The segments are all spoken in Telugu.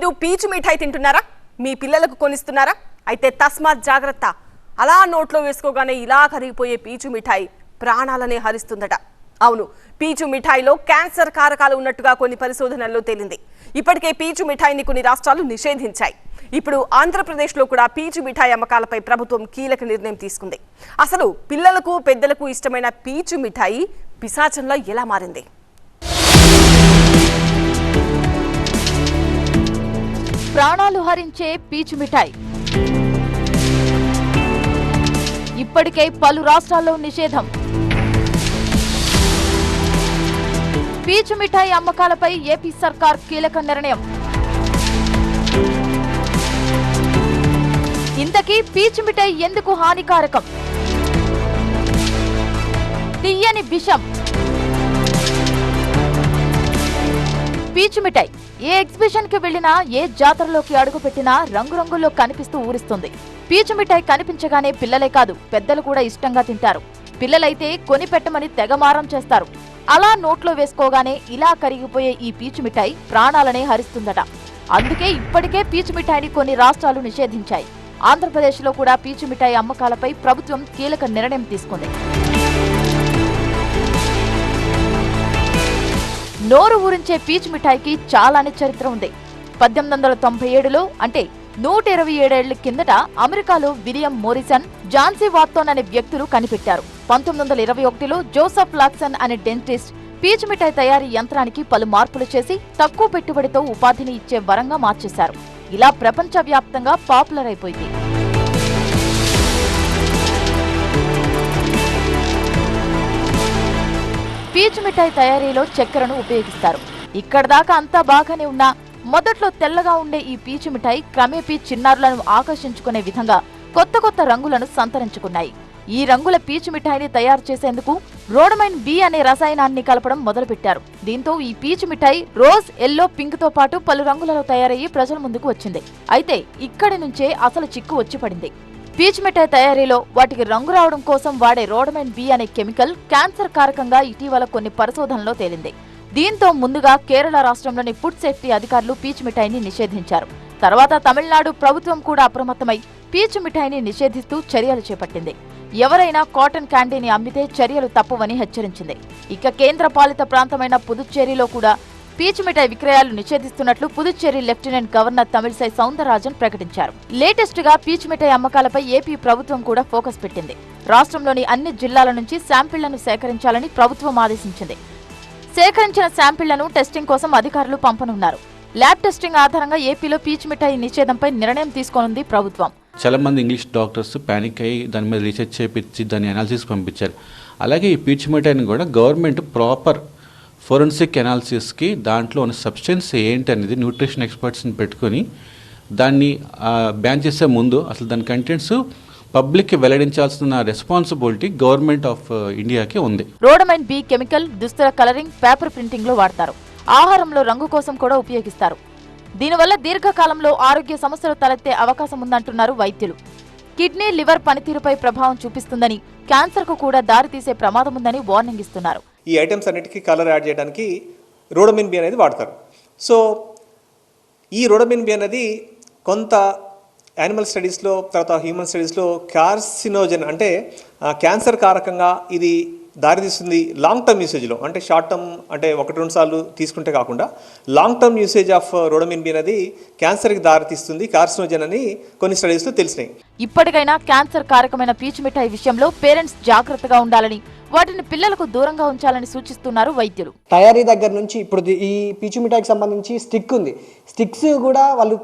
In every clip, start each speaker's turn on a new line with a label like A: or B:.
A: మీరు పీచు మిఠాయి తింటున్నారా? మీ పిల్లలకు కొనిస్తున్నారా? అయితే తస్మాత్ జాగ్రత్త. అలా నోట్లో వేసుకోగానే ఇలా కరిగిపోయే పీచు మిఠాయి ప్రాణాలనే హరిస్తుందట. అవును పీచు మిఠాయిలో క్యాన్సర్ కారకాలు ఉన్నట్టుగా కొన్ని పరిశోధనల్లో తేలింది. ఇప్పటికే పీచు మిఠాయిని కొన్ని రాష్ట్రాలు నిషేధించాయి. ఇప్పుడు ఆంధ్రప్రదేశ్లో కూడా పీచు మిఠాయి అమ్మకాలపై ప్రభుత్వం కీలక నిర్ణయం తీసుకుంది. అసలు పిల్లలకు పెద్దలకు ఇష్టమైన పీచు మిఠాయి పిశాచంలో ఎలా మారింది?
B: ప్రాణాలు హరించే పీచు మిఠాయి. ఇప్పటికే పలు రాష్ట్రాల్లో నిషేధం. పీచు మిఠాయి అమ్మకాలపై ఏపీ సర్కార్ కీలక నిర్ణయం. ఇంతకీ పీచు మిఠాయి ఎందుకు హానికారకం? తీయని విషం. పీచు మిఠాయి. ఏ ఎగ్జిబిషన్కి వెళ్ళినా ఏ జాతరలోకి అడుగు పెట్టినా రంగురంగుల్లో కనిపిస్తూ ఊరిస్తుంది. పీచు మిఠాయి కనిపించగానే పిల్లలే కాదు పెద్దలు కూడా ఇష్టంగా తింటారు. పిల్లలైతే కొని పెట్టమని తెగమారం చేస్తారు. అలా నోట్లో వేసుకోగానే ఇలా కరిగిపోయే ఈ పీచు మిఠాయి ప్రాణాలనే హరిస్తుందట. అందుకే ఇప్పటికే పీచు మిఠాయిని కొన్ని రాష్ట్రాలు నిషేధించాయి. ఆంధ్రప్రదేశ్లో కూడా పీచు మిఠాయి అమ్మకాలపై ప్రభుత్వం కీలక నిర్ణయం తీసుకుంది. నోరు ఊరించే పీచ్ మిఠాయికి చాలానే చరిత్ర ఉంది. పద్దెనిమిది వందల తొంభై ఏడులో అంటే నూట ఇరవై ఏడేళ్ళ కిందట అమెరికాలో విలియం మోరిసన్ జాన్సీ వాత్తోన్ అనే వ్యక్తులు కనిపెట్టారు. పంతొమ్మిది వందల ఇరవై ఒకటిలో జోసఫ్ లాక్సన్ అనే డెంటిస్ట్ పీచ్ మిఠాయి తయారీ యంత్రానికి పలు మార్పులు చేసి తక్కువ పెట్టుబడితో ఉపాధిని ఇచ్చే వరంగా మార్చేశారు. ఇలా ప్రపంచవ్యాప్తంగా పాపులర్ అయిపోయింది. పీచు మిఠాయి తయారీలో చక్కెరను ఉపయోగిస్తారు. ఇక్కడ దాకా అంతా బాగానే ఉన్నా మొదట్లో తెల్లగా ఉండే ఈ పీచు మిఠాయి క్రమేపీ చిన్నారులను ఆకర్షించుకునే విధంగా కొత్త కొత్త రంగులను సంతరించుకున్నాయి. ఈ రంగుల పీచు మిఠాయిని తయారు చేసేందుకు రోడమైన్ బి అనే రసాయనాన్ని కలపడం మొదలుపెట్టారు. దీంతో ఈ పీచు మిఠాయి రోజ్ ఎల్లో పింక్తో పాటు పలు రంగులలో తయారయ్యి ప్రజల ముందుకు వచ్చింది. అయితే ఇక్కడి నుంచే అసలు చిక్కు వచ్చి పడింది. పీచ్ మిఠాయి తయారీలో వాటికి రంగు రావడం కోసం వాడే రోడమైన్ బి అనే కెమికల్ క్యాన్సర్ కారకంగా ఇటీవల కొన్ని పరిశోధనలో తేలింది. దీంతో ముందుగా కేరళ రాష్ట్రంలోని ఫుడ్ సేఫ్టీ అధికారులు పీచ్ మిఠాయిని నిషేధించారు. తర్వాత తమిళనాడు ప్రభుత్వం కూడా అప్రమత్తమై పీచు మిఠాయిని నిషేధిస్తూ చర్యలు చేపట్టింది. ఎవరైనా కాటన్ క్యాండీని అమ్మితే చర్యలు తప్పవని హెచ్చరించింది. ఇక కేంద్ర పాలిత ప్రాంతమైన పుదుచ్చేరిలో కూడా పీచు మిఠాయి విక్రయాలు నిషేధిస్తున్నట్లు పుదుచ్చేరి లెఫ్టినెంట్ గవర్నర్ తమిళసై సౌందరరాజన్ ప్రకటించారు. లేటెస్ట్గా పీచు మిఠాయి అమ్మకాలపై ఏపీ ప్రభుత్వం కూడా ఫోకస్ పెట్టింది. రాష్ట్రంలోని అన్ని జిల్లాల నుంచి శాంపిళ్ళను సేకరించాలని ప్రభుత్వం ఆదేశించింది. సేకరించిన శాంపిళ్ళను టెస్టింగ్ కోసం అధికారులు పంపనున్నారు. ల్యాబ్ టెస్టింగ్ ఆధారంగా ఏపీలో పీచు మిఠాయి నిషేధంపై నిర్ణయం తీసుకోనుంది ప్రభుత్వం.
C: చాలా మంది ఇంగ్లీష్ డాక్టర్స్ ప్యానిక్ అయ్యి దాని మీద రీసెర్చ్ చేపించి దాని అనాలిసిస్ పంపించారు. అలాగే ఈ పీచ్ మిఠాయిని కూడా గవర్నమెంట్ ప్రాపర్ ఫోరెన్సిక్ అనాలిసిస్కి దాంట్లో ఉన్న సబ్స్టెన్స్ ఏంటి అనేది న్యూట్రిషన్ ఎక్స్పర్ట్స్ని పెట్టుకొని దాన్ని బ్యాన్ చేసే ముందు అసలు దాని కంటెంట్స్ పబ్లిక్కి వెల్లడించాల్సిన రెస్పాన్సిబిలిటీ గవర్నమెంట్ ఆఫ్ ఇండియాకి ఉంది.
B: రోడమైన్ బి కెమికల్ దుస్తుల కలరింగ్ పేపర్ ప్రింటింగ్లో వాడతారు. ఆహారంలో రంగు కోసం కూడా ఉపయోగిస్తారు. దీనివల్ల దీర్ఘకాలంలో ఆరోగ్య సమస్యలు తలెత్తే అవకాశం ఉందంటున్నారు వైద్యులు. కిడ్నీ లివర్ పనితీరుపై ప్రభావం చూపిస్తుందని క్యాన్సర్కు కూడా దారితీసే ప్రమాదం ఉందని వార్నింగ్ ఇస్తున్నారు.
D: ఈ ఐటమ్స్ అన్నిటికీ కలర్ యాడ్ చేయడానికి రోడమిన్ బి అనేది వాడతారు. సో ఈ రోడమిన్ బి అనేది కొంత యానిమల్ స్టడీస్లో తర్వాత హ్యూమన్ స్టడీస్లో క్యార్సినోజన్ అంటే క్యాన్సర్ కారకంగా ఇది దారితీస్తుంది లాంగ్ టర్మ్ యూసేజ్లో అంటే షార్ట్ టర్మ్ అంటే ఒకటి రెండు సార్లు తీసుకుంటే కాకుండా long term usage of rhodamine B అనేది క్యాన్సర్కి దారితీస్తుంది కార్సినోజన్ అని కొన్ని స్టడీస్లో తెలిసినాయి.
B: ఇప్పటికైనా క్యాన్సర్ కారకమైన పీచు మిఠాయి విషయంలో పేరెంట్స్ జాగ్రత్తగా ఉండాలని వాటిని పిల్లలకు దూరంగా ఉంచాలని సూచిస్తున్నారు వైద్యులు.
E: తయారీ దగ్గర నుంచి ఇప్పుడు ఈ పీచు మిఠాయికి సంబంధించి స్టిక్ ఉంది. స్టిక్స్ కూడా వాళ్ళు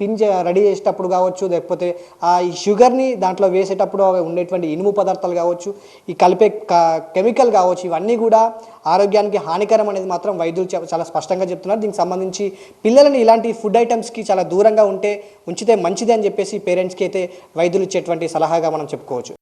E: పిన్ రెడీ చేసేటప్పుడు కావచ్చు లేకపోతే ఆ ఈ షుగర్ని దాంట్లో వేసేటప్పుడు ఉండేటువంటి ఇనుము పదార్థాలు కావచ్చు ఈ కలిపే క- కెమికల్ కావచ్చు ఇవన్నీ కూడా ఆరోగ్యానికి హానికరం అనేది మాత్రం వైద్యులు చాలా స్పష్టంగా చెప్తున్నారు. దీనికి సంబంధించి పిల్లలని ఇలాంటి ఫుడ్ ఐటమ్స్కి చాలా దూరంగా ఉంటే ఉంచితే మంచిది అని చెప్పేసి పేరెంట్స్కి అయితే వైద్యులు ఇచ్చేటువంటి సలహాగా మనం చెప్పుకోవచ్చు.